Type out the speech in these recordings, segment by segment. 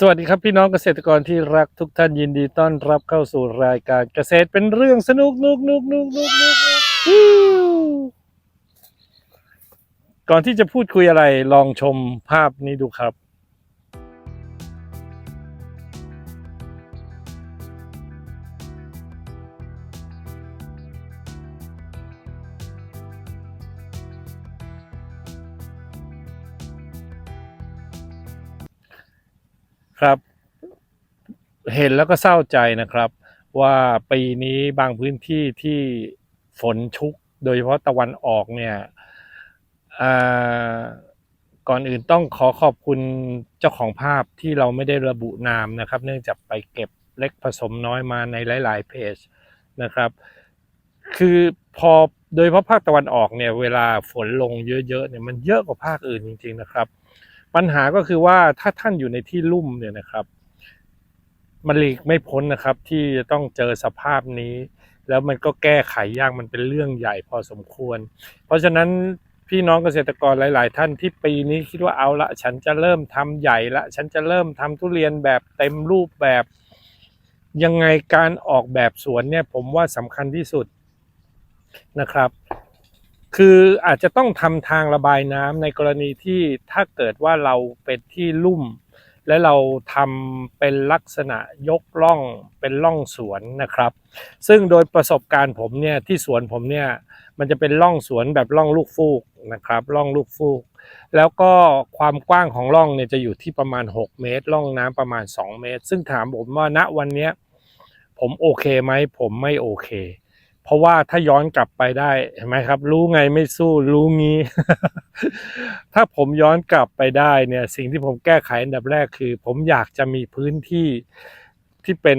สวัสดีครับพี่น้องเกษตรกรที่รักทุกท่านยินดีต้อนรับเข้าสู่รายการเกษตรเป็นเรื่องสนุกนุกนุกนุกนุกนุกก่อนที่จะพูดคุยอะไรลองชมภาพนี้ดูครับ ครับ เห็นแล้วก็เศร้าใจนะครับ ว่าปีนี้บางพื้นที่ที่ฝนชุก โดยเฉพาะตะวันออกเนี่ยก่อนอื่นต้องขอขอบคุณเจ้าของภาพที่เราไม่ได้ระบุนามนะครับ เนื่องจากไปเก็บเล็กผสมน้อยมาในหลาย ๆ เพจนะครับ คือพอโดยเฉพาะภาคตะวันออกเนี่ยเวลาฝนลงเยอะ ๆ เนี่ยมันเยอะกว่าภาคอื่นจริง ๆ นะครับ ปัญหาก็คือว่าถ้าท่านอยู่ในที่ลุ่มเนี่ยนะครับ มันหลีกไม่พ้นนะครับ ที่จะต้องเจอสภาพนี้ แล้วมันก็แก้ไขยากมันเป็นเรื่องใหญ่พอสมควร เพราะฉะนั้นพี่น้องเกษตรกรหลาย ๆ ท่านที่ปีนี้คิดว่าเอาละฉันจะเริ่มทำใหญ่ละ ฉันจะเริ่มทำทุเรียนแบบเต็มรูปแบบ ยังไงการออกแบบสวนเนี่ยผมว่าสำคัญที่สุดนะครับ คืออาจจะต้องทำทางระบายน้ำในกรณีที่ถ้าเกิดว่าเราเป็นที่ลุ่ม และเราทำเป็นลักษณะยกล่องเป็นล่องสวนนะครับ ซึ่งโดยประสบการณ์ผมเนี่ยที่สวนผมเนี่ยมันจะเป็นล่องสวนแบบล่องลูกฟูกนะครับล่องลูกฟูก แล้วก็ความกว้างของร่องเนี่ยจะอยู่ที่ประมาณ 6 เมตรร่องน้ำประมาณ 2 เมตร ซึ่งถามผมว่าณวันเนี้ยผมโอเคไหมผมไม่โอเค เพราะว่าถ้าย้อนกลับไปได้เห็นไหมครับ รู้ไงไม่สู้รู้งี้ ถ้าผมย้อนกลับไปได้เนี่ย สิ่งที่ผมแก้ไขอันดับแรกคือ ผมอยากจะมีพื้นที่ที่เป็น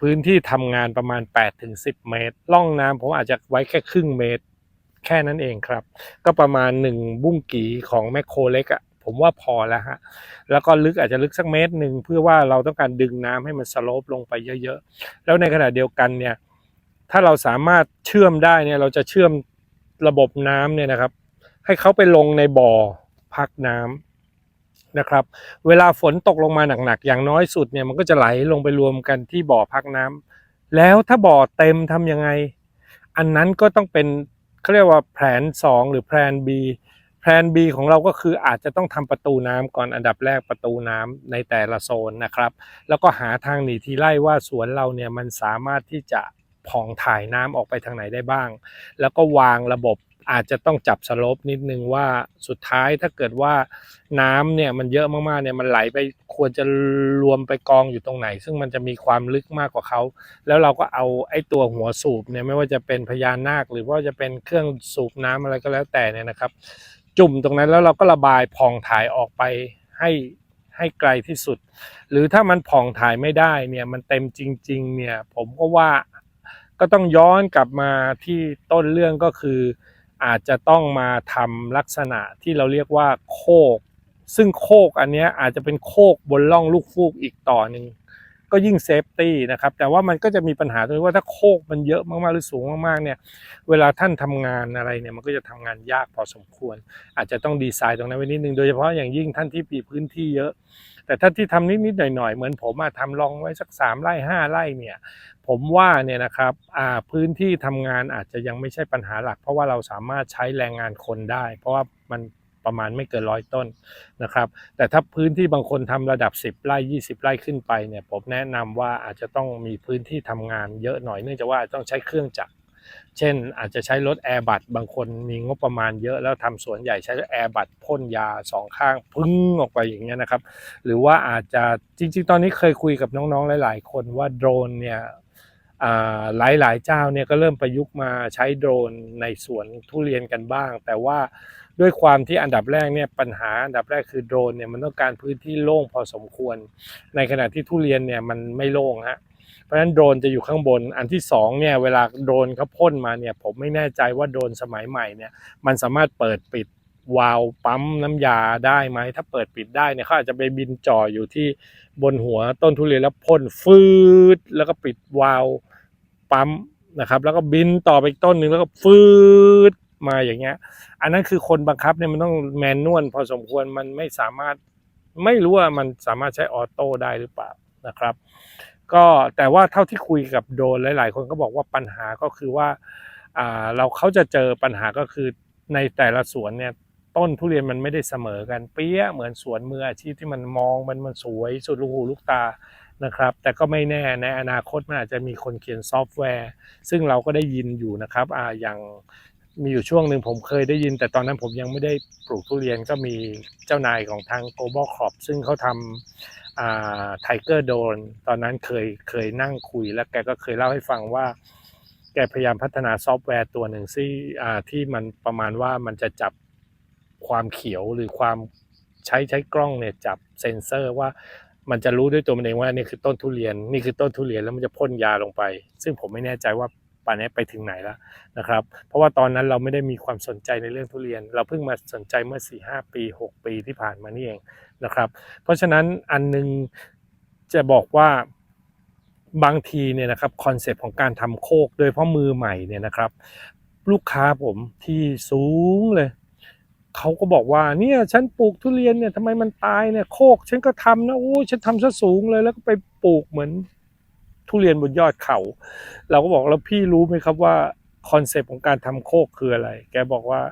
พื้นที่ทำงานประมาณ8ถึง10 เมตรร่องน้ำผมอาจจะไว้แค่ครึ่งเมตร แค่นั้นเองครับ ก็ประมาณหนึ่งบุ้งกีของแมคโครเล็กอะ่ะผมว่าพอแล้วฮะ แล้วก็ลึกอาจจะลึกสักเมตรหนึ่งเพื่อว่าเราต้องการดึงน้ำให้มันสโลปลงไปเยอะๆ แล้วในขณะเดียวกันเนี่ย ถ้าเราสามารถเชื่อมได้เนี่ยเราจะเชื่อมระบบน้ำเนี่ยนะครับ ให้เขาไปลงในบ่อพักน้ำนะครับ เวลาฝนตกลงมาหนักๆอย่างน้อยสุดเนี่ยมันก็จะไหลลงไปรวมกันที่บ่อพักน้ำแล้วถ้าบ่อเต็มทำยังไง อันนั้นก็ต้องเป็นเขาเรียกว่าแผน 2 หรือแผน B แผน B ของเราก็คืออาจจะต้องทำประตูน้ำก่อนอันดับแรกประตูน้ำในแต่ละโซนนะครับ แล้วก็หาทางหนีทีไล่ว่าสวนเราเนี่ยมันสามารถที่จะ ผองถ่ายน้ำออกไปทางไหนได้บ้าง แล้วก็วางระบบอาจจะต้องจับสลปนิดนึงว่าสุดท้ายถ้าเกิดว่าน้ำเนี่ยมันเยอะมากๆเนี่ยมันไหลไปควรจะรวมไปกองอยู่ตรงไหน ซึ่งมันจะมีความลึกมากกว่าเขา แล้วเราก็เอาไอ้ตัวหัวสูบเนี่ยไม่ว่าจะเป็นพญานาค หรือว่าจะเป็นเครื่องสูบน้ำอะไรก็แล้วแต่เนี่ยนะครับ จุ่มตรงนั้นแล้วเราก็ระบายผ่องถ่ายออกไปให้ให้ไกลที่สุด หรือถ้ามันผ่องถ่ายไม่ได้เนี่ยมันเต็มจริง ๆ เนี่ยผมก็ว่า ก็ต้องย้อนกลับมาที่ต้นเรื่องก็คือ อาจจะต้องมาทำลักษณะที่เราเรียกว่าโคก ซึ่งโคกอันนี้อาจจะเป็นโคกบนล่องลูกฟูกอีกต่อหนึ่ง ก็ยิ่งเซฟตี้นะครับแต่ว่ามันก็จะมีปัญหาตรงที่ว่าถ้าโคกมันเยอะมากๆหรือสูงมากๆเนี่ยเวลาท่านทำงานอะไรเนี่ยมันก็จะทำงานยากพอสมควร อาจจะต้องดีไซน์ตรงนั้นไว้นิดนึงโดยเฉพาะอย่างยิ่งท่านที่มีพื้นที่เยอะ แต่ท่านที่ทำนิดๆหน่อยๆเหมือนผมอะทำลองไว้สักสามไร่ห้าไร่เนี่ยผมว่าเนี่ยนะครับพื้นที่ทำงานอาจจะยังไม่ใช่ปัญหาหลัก เพราะว่าเราสามารถใช้แรงงานคนได้ เพราะว่ามัน ประมาณไม่เกินร้อยต้นนะครับ แต่ถ้าพื้นที่บางคนทำระดับ 10 ไร่ 20 ไร่ขึ้นไปเนี่ยผมแนะนำว่าอาจจะต้องมีพื้นที่ทำงานเยอะหน่อยเนื่องจากว่าต้องใช้เครื่องจักรเช่น อาจจะใช้รถแอร์บัตบางคนมีงบประมาณเยอะแล้วทำสวนใหญ่ใช้แอร์บัตพ่นยาสองข้างพึ่งออกไปอย่างเงี้ยนะครับ หรือว่าอาจจะจริง ๆ ตอนนี้เคยคุยกับน้องๆหลาย ๆ คนว่าโดรนเนี่ยหลายหลายๆเจ้าเนี่ยก็เริ่มประยุกต์มาใช้โดรนในสวนทุเรียนกันบ้าง แต่ว่า ด้วยความที่อันดับแรกเนี่ยปัญหาอันดับแรกคือโดรนเนี่ยมันต้องการพื้นที่โล่งพอสมควร ในขณะที่ทุเรียนเนี่ยมันไม่โล่งฮะเพราะฉะนั้นโดรนจะอยู่ข้างบนอันที่สองเนี่ยเวลาโดรนเขาพ่นมาเนี่ยผมไม่แน่ใจว่าโดรนสมัยใหม่เนี่ยมันสามารถเปิดปิดวาล์วปั๊มน้ำยาได้ไหมถ้าเปิดปิดได้เนี่ยเขาอาจจะไปบินจ่ออยู่ที่บนหัวต้นทุเรียนแล้วพ่นฟืดแล้วก็ปิดวาล์วปั๊มนะครับ แล้วก็บินต่อไปอีกต้นหนึ่งแล้วก็ฟืด มาอย่างเงี้ย อันนั้นคือคนบังคับเนี่ยมันต้องแมนนวลพอสมควรมันไม่สามารถไม่รู้ว่ามันสามารถใช้ออโต้ได้หรือเปล่านะครับ ก็แต่ว่าเท่าที่คุยกับโดนหลาย ๆ คนก็บอกว่าปัญหาก็คือว่าอ่าเราเขาจะเจอปัญหาก็คือในแต่ละสวนเนี่ยต้นทุเรียนมันไม่ได้เสมอกันเปี้ยเหมือนสวนมืออาชีพที่มันมองมันมันสวยสุดลูกหูลูกตานะครับ แต่ก็ไม่แน่ในอนาคตมันอาจจะมีคนเขียนซอฟต์แวร์ ซึ่งเราก็ได้ยินอยู่นะครับอ่าอย่าง มีอยู่ช่วงหนึ่งผมเคยได้ยิน แต่ตอนนั้นผมยังไม่ได้ปลูกทุเรียนก็มีเจ้านายของทาง global crop ซึ่งเขาทำไทเกอร์โดนตอนนั้นเคยเคยนั่งคุย แล้วแกก็เคยเล่าให้ฟังว่า แกพยายามพัฒนาซอฟต์แวร์ตัวหนึ่งที่ที่มันประมาณว่ามันจะจับความเขียวหรือความใช้ใช้กล้องเนี่ยจับเซ็นเซอร์ว่ามันจะรู้ด้วยตัวมันเองว่านี่คือต้นทุเรียนนี่คือต้นทุเรียนแล้วมันจะพ่นยาลงไป ซึ่งผมไม่แน่ใจว่า ป่านนี้ไปถึงไหนแล้วนะครับ เพราะว่าตอนนั้นเราไม่ได้มีความสนใจในเรื่องทุเรียน เราเพิ่งมาสนใจเมื่อ 4 5 ปี 6 ปีที่ผ่านมานี่เองนะครับ เพราะฉะนั้นอันหนึงจะบอกว่าบางทีเนี่ยนะครับคอนเซปต์ของการทำโคกโดยเฉพาะมือใหม่เนี่ยนะครับ ลูกค้าผมที่สูงเลยเขาก็บอกว่าเนี่ยฉันปลูกทุเรียนเนี่ยทำไมมันตายเนี่ยโคก ฉันก็ทำนะโอ้ฉันทำซะสูงเลยแล้วก็ไปปลูกเหมือน ทุเรียนบนยอดเขา เราก็บอกแล้วพี่รู้ไหมครับว่าคอนเซปต์ของการทำโคกคืออะไร แกบอกว่า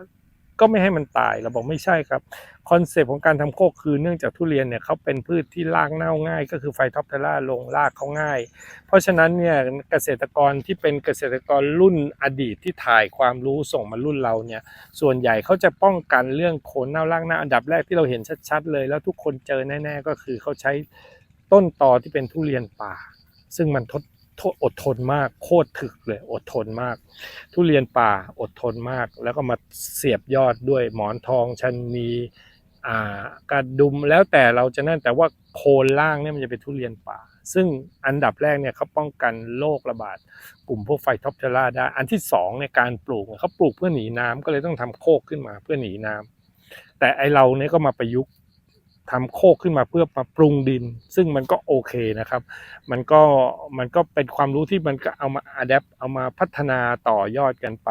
ก็ไม่ให้มันตายเราบอกไม่ใช่ครับคอนเซปต์ของการทำโคกคือเนื่องจากทุเรียนเนี่ยเขาเป็นพืชที่รากเน่าง่าย ก็คือไฟท็อปเทล่าลงรากเขาง่าย เพราะฉะนั้นเนี่ยเกษตรกรที่เป็นเกษตรกรรุ่นอดีตที่ถ่ายความรู้ส่งมารุ่นเราเนี่ยส่วนใหญ่เขาจะป้องกันเรื่องโคนเน่ารากเน่าอันดับแรกที่เราเห็นชัดๆเลย แล้วทุกคนเจอแน่ ๆ ก็คือเขาใช้ต้นตอที่เป็นทุเรียนป่า ซึ่งมันทดทนอดทนมากโคตรถึกเลยอดทนมาก ทุเรียนป่าอดทนมาก แล้วก็มาเสียบยอดด้วยหมอนทองชันนีอ่ากระดุมแล้วแต่เราจะนั่นแต่ว่าโคนล่างเนี่ยมันจะเป็นทุเรียนป่า ซึ่งอันดับแรกเนี่ยเขาป้องกันโรคระบาดกลุ่มพวกไฟท็อปเทล่าได้ อันที่สองในการปลูกเขาปลูกเพื่อหนีน้ำก็เลยต้องทำโคกขึ้นมาเพื่อหนีน้ำแต่ไอเราเนี่ยก็มาประยุกต์ ทำโคกขึ้นมาเพื่อมาปรุงดิน ซึ่งมันก็โอเคนะครับ มันก็มันก็เป็นความรู้ที่มันก็เอามาอัดแอปเอามาพัฒนาต่อยอดกันไป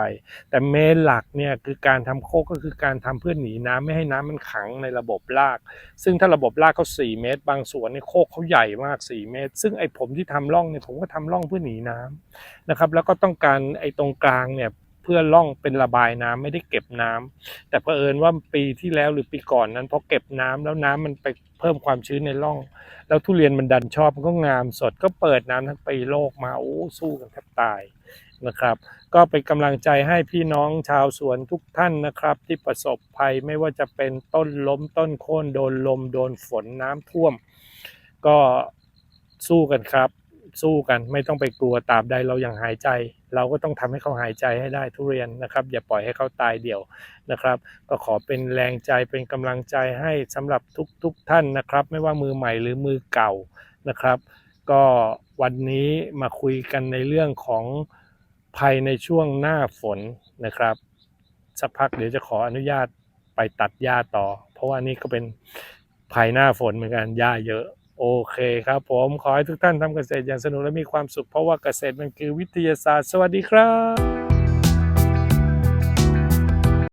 แต่เมนหลักเนี่ยคือการทำโคกก็คือการทำเพื่อหนีน้ำไม่ให้น้ำมันขังในระบบราก ซึ่งถ้าระบบรากเขา4 เมตร บางส่วนเนี่ยโคกเขาใหญ่มาก 4 เมตร ซึ่งไอ้ผมที่ทำร่องเนี่ยผมก็ทำร่องเพื่อหนีน้ำนะครับ แล้วก็ต้องการไอ้ตรงกลางเนี่ย พื่อร่องเป็นระบายน้ำไม่ได้เก็บน้ำแต่เผอิญว่าปีที่แล้วหรือปีก่อนนั้นพอเก็บน้ำแล้วน้ำมันไปเพิ่มความชื้นในร่อง แล้วทุเรียนมันดันชอบมันก็งามสดก็เปิดน้ำทั้งปีโลกมาโอ้สู้กันแทบตายนะครับ ก็เป็นกำลังใจให้พี่น้องชาวสวนทุกท่านนะครับ ที่ประสบภัยไม่ว่าจะเป็นต้นล้มต้นโค่นโดนลมโดนฝนน้ำท่วม ก็สู้กันครับ สู้กันไม่ต้องไปกลัวตราบใดเรายังหายใจ เราก็ต้องทำให้เขาหายใจให้ได้ทุเรียนนะครับ อย่าปล่อยให้เขาตายเดี่ยวนะครับ ก็ขอเป็นแรงใจเป็นกำลังใจให้สำหรับทุกๆทท่านนะครับ ไม่ว่ามือใหม่หรือมือเก่านะครับ ก็วันนี้มาคุยกันในเรื่องของภัยในช่วงหน้าฝนนะครับ สักพักเดี๋ยวจะขออนุญาตไปตัดหญ้าต่อ เพราะว่านี่ก็เป็นภัยหน้าฝนเหมือนกันหญ้าเยอะ โอเคครับผมขอให้ทุกท่านทำเกษตรอย่างสนุกและมีความสุขเพราะว่าเกษตรมันคือวิทยาศาสตร์ สวัสดีครับ